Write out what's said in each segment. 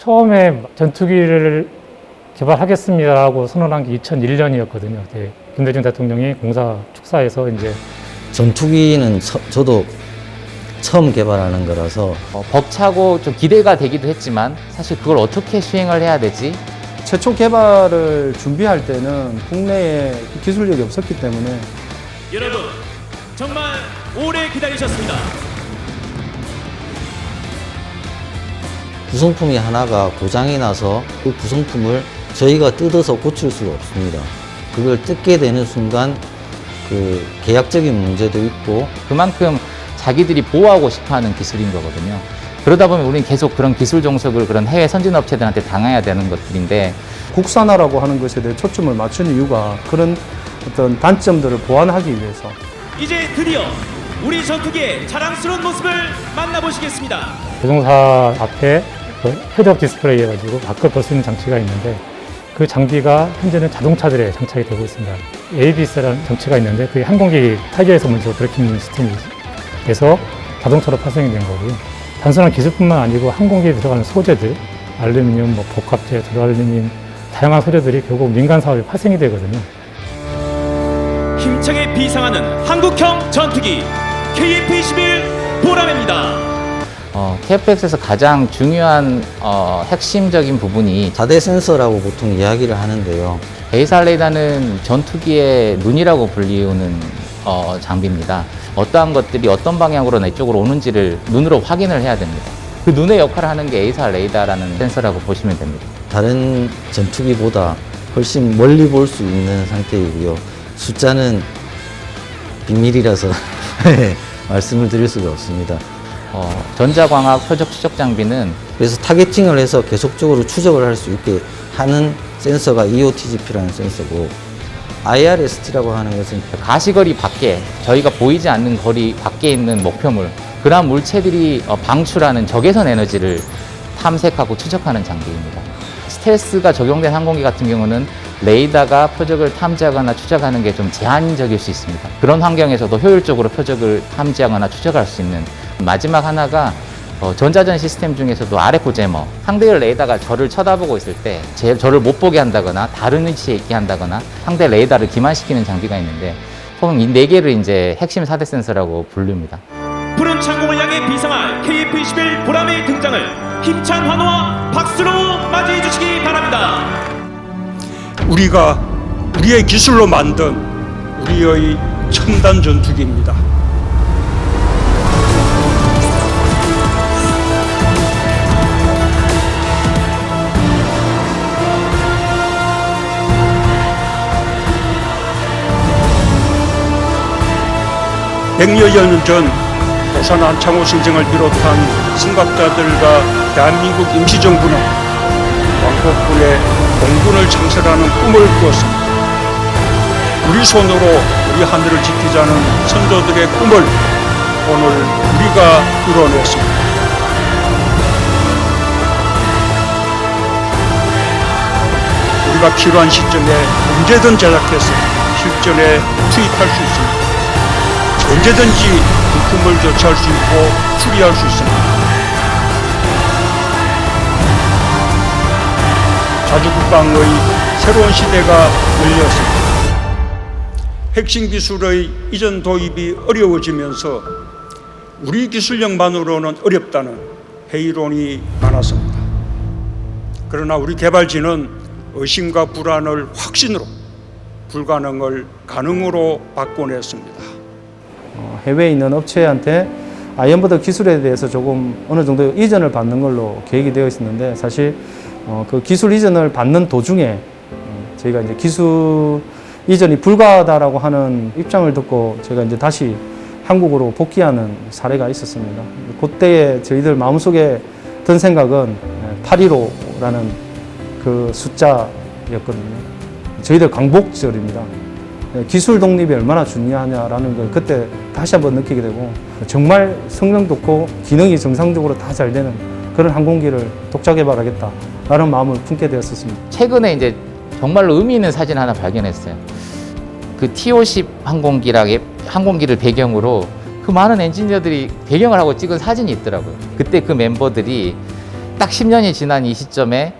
처음에 전투기를 개발하겠습니다라고 선언한 게 2001년이었거든요. 네. 김대중 대통령이 공사 축사에서 이제 전투기는 서- 저도 처음 개발하는 거라서 어, 벅차고 좀 기대가 되기도 했지만 사실 그걸 어떻게 수행을 해야 되지? 최초 개발을 준비할 때는 국내에 기술력이 없었기 때문에 여러분 정말 오래 기다리셨습니다. 구성품이 하나가 고장이 나서 그 구성품을 저희가 뜯어서 고칠 수가 없습니다. 그걸 뜯게 되는 순간 그 계약적인 문제도 있고 그만큼 자기들이 보호하고 싶어하는 기술인 거거든요. 그러다 보면 우리는 계속 그런 기술 종속을 그런 해외 선진 업체들한테 당해야 되는 것들인데 국산화라고 하는 것에 대해 초점을 맞춘 이유가 그런 어떤 단점들을 보완하기 위해서 이제 드디어 우리 전투기의 자랑스러운 모습을 만나보시겠습니다. 조종사 앞에 그 헤드업 디스플레이 해가지고 밖을 볼수 있는 장치가 있는데 그 장비가 현재는 자동차들에 장착이 되고 있습니다. ABS라는 장치가 있는데 그게 항공기 타기에서 먼저 브레이킹 시스템이 돼서 자동차로 파생이 된 거고요. 단순한 기술뿐만 아니고 항공기에 들어가는 소재들, 알루미늄, 뭐 복합재, 드루알루미늄 다양한 소재들이 결국 민간 사업에 파생이 되거든요. 힘차게 비상하는 한국형 전투기 KF-21 보람입니다. 어, KFX에서 가장 중요한 어, 핵심적인 부분이 4대 센서라고 보통 이야기를 하는데요. 베이살 레이더는 전투기의 눈이라고 불리우는 어, 장비입니다. 어떠한 것들이 어떤 방향으로나 이쪽으로 오는지를 눈으로 확인을 해야 됩니다. 그 눈의 역할을 하는 게 에이살 레이더라는 센서라고 보시면 됩니다. 다른 전투기보다 훨씬 멀리 볼 수 있는 상태이고요. 숫자는 비밀이라서 말씀을 드릴 수가 없습니다. 어, 전자광학 표적 추적 장비는 그래서 타겟팅을 해서 계속적으로 추적을 할 수 있게 하는 센서가 EOTGP라는 센서고 IRST라고 하는 것은 가시거리 밖에 저희가 보이지 않는 거리 밖에 있는 목표물 그러한 물체들이 어, 방출하는 적외선 에너지를 탐색하고 추적하는 장비입니다. 스텔스가 적용된 항공기 같은 경우는 레이더가 표적을 탐지하거나 추적하는 게 좀 제한적일 수 있습니다. 그런 환경에서도 효율적으로 표적을 탐지하거나 추적할 수 있는 마지막 하나가 어, 전자전 시스템 중에서도 RF 제머 상대의 레이더가 저를 쳐다보고 있을 때 제, 저를 못 보게 한다거나 다른 위치에 있게 한다거나 상대 레이더를 기만시키는 장비가 있는데 총 이 네 개를 이제 핵심 4대 센서라고 부릅니다. 푸른 창공을 향해 비상할 KF-21 보람의 등장을 힘찬 환호와 박수로 맞이해 주시기 바랍니다. 우리가 우리의 기술로 만든 우리의 첨단 전투기입니다. 백여 년 전 부산 안창호 선생을 비롯한 승각자들과 대한민국 임시정부는 왕복군의 공군을 창설하는 꿈을 꾸었습니다. 우리 손으로 우리 하늘을 지키자는 선조들의 꿈을 오늘 우리가 이뤄냈습니다. 우리가 필요한 시점에 언제든 제작해서 실전에 투입할 수 있습니다. 언제든지 부품을 교체할 수 있고 수리할 수 있습니다. 자주국방의 새로운 시대가 열렸습니다. 핵심 기술의 이전 도입이 어려워지면서 우리 기술력만으로는 어렵다는 회의론이 많았습니다. 그러나 우리 개발진은 의심과 불안을 확신으로 불가능을 가능으로 바꿔냈습니다. 어, 해외에 있는 업체한테 아이언버드 기술에 대해서 조금 어느 정도 이전을 받는 걸로 계획이 되어 있었는데 사실 어, 그 기술 이전을 받는 도중에 어, 저희가 이제 기술 이전이 불가하다라고 하는 입장을 듣고 제가 이제 다시 한국으로 복귀하는 사례가 있었습니다. 그때에 저희들 마음속에 든 생각은 815라는 그 숫자였거든요. 저희들 광복절입니다. 네, 기술 독립이 얼마나 중요하냐라는 걸 그때 다시 한번 느끼게 되고 정말 성능 좋고 기능이 정상적으로 다 잘 되는 그런 항공기를 독자 개발하겠다라는 마음을 품게 되었었습니다. 최근에 이제 정말로 의미 있는 사진 하나 발견했어요. 그 T-50 항공기랑 항공기를 배경으로 그 많은 엔지니어들이 배경을 하고 찍은 사진이 있더라고요. 그때 그 멤버들이 딱 10년이 지난 이 시점에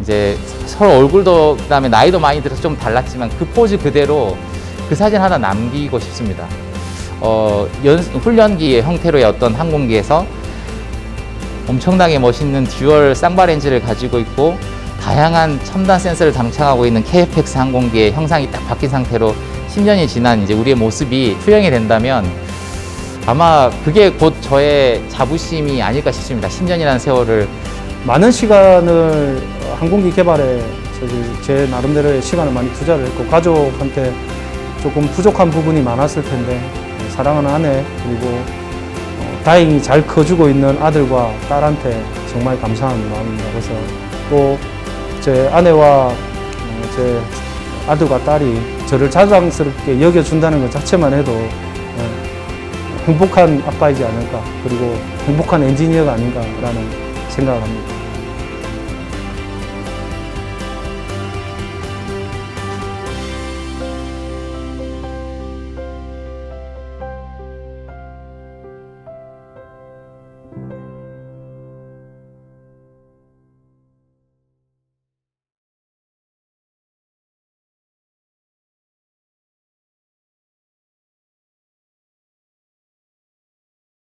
이제 서로 얼굴도 그다음에 나이도 많이 들어서 좀 달랐지만 그 포즈 그대로 그 사진 하나 남기고 싶습니다. 어, 연, 훈련기의 형태로의 어떤 항공기에서 엄청나게 멋있는 듀얼 쌍바 렌즈를 가지고 있고 다양한 첨단 센서를 장착하고 있는 KFX 항공기의 형상이 딱 바뀐 상태로 10년이 지난 이제 우리의 모습이 투영이 된다면 아마 그게 곧 저의 자부심이 아닐까 싶습니다. 10년이라는 세월을 많은 시간을 어, 항공기 개발에 제 나름대로의 시간을 많이 투자를 했고 가족한테 조금 부족한 부분이 많았을 텐데 어, 사랑하는 아내 그리고 어, 다행히 잘 커주고 있는 아들과 딸한테 정말 감사한 마음입니다. 그래서 또 제 아내와 어, 제 아들과 딸이 저를 자랑스럽게 여겨준다는 것 자체만 해도 어, 행복한 아빠이지 않을까 그리고 행복한 엔지니어가 아닌가라는 생각을 합니다.